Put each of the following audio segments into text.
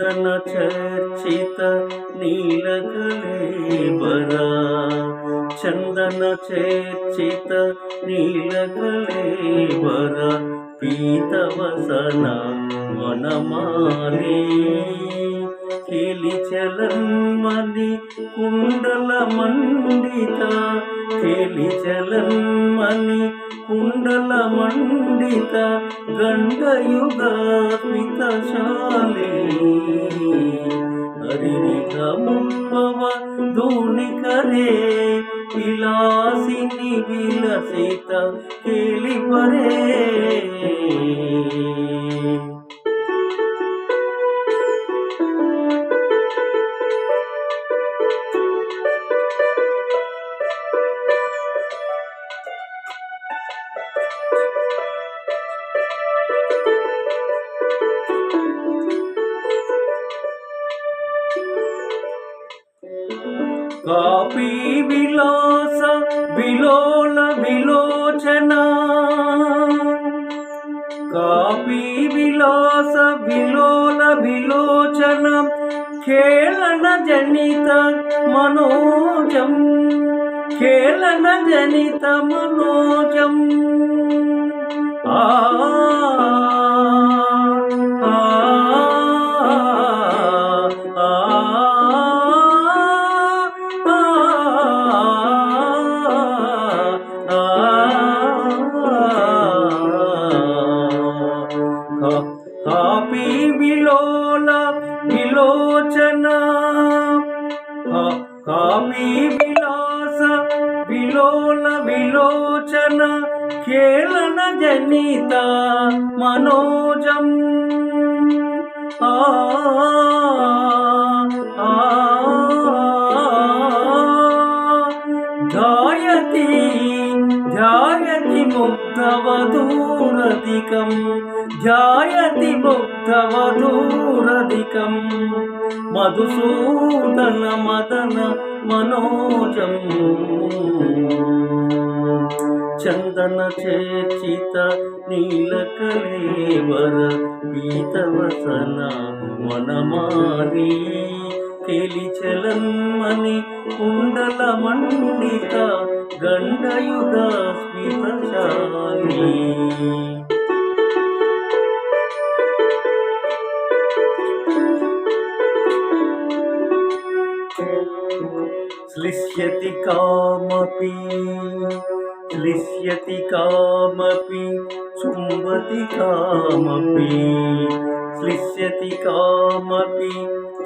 చంద్రన చర్చిత నీలగలేబరా చందన చేర్చిత నీలగలేబర పీతవసన వనమాలే. కేలి చలన్మని కుండల మండిత కేలి చలన్మని కుండల మండిత గండయుగాత్మిత శాలే हरिरेख मुखव धूनि करे विलासिनी विलसित केलि परे కాపీ విలాస విలోల విలోచన. కాపీ విలాస విలోల విలోచన కేళన జనిత మనోజం కేళన జనిత మనోజం. కాపీ విలోల విలోచన. కాపి విలాస విలోల విలోచన. కేళన జనిత మనోజం. ఆ ముగ్ధవధూరధికం ధ్యాయతి ముగ్ధవధూరధికం మధుసూదన మదన మనోజం చందన చేర్చిత నీలకలేవర పీతవసన వనమాలి కేలిచలన్మని श्लिष्यति कामपि श्लिष्यति कामपि चुम्बति कामपि श्लिष्यति कामपि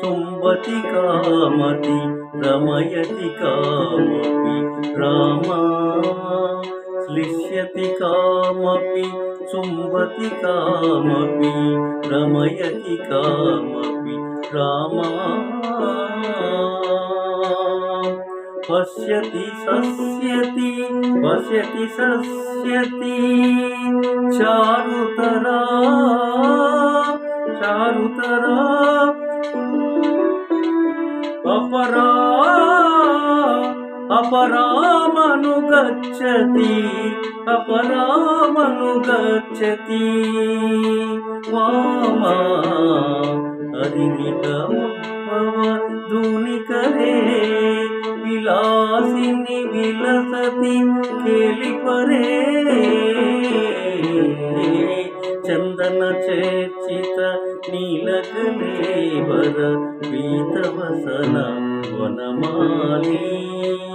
चुम्बति कामति रमयति कामपि रामा श्लिष्यति कामपि चुम्बति कामपि रमयति कामपि रामा पश्यति सस्यति पश्यति सस्यति चारुतरा चारुतरा अपरा अपरामनुगच्छति अपरामनुगच्छति वामा నీలకలేవర పీతవసన వనమాలి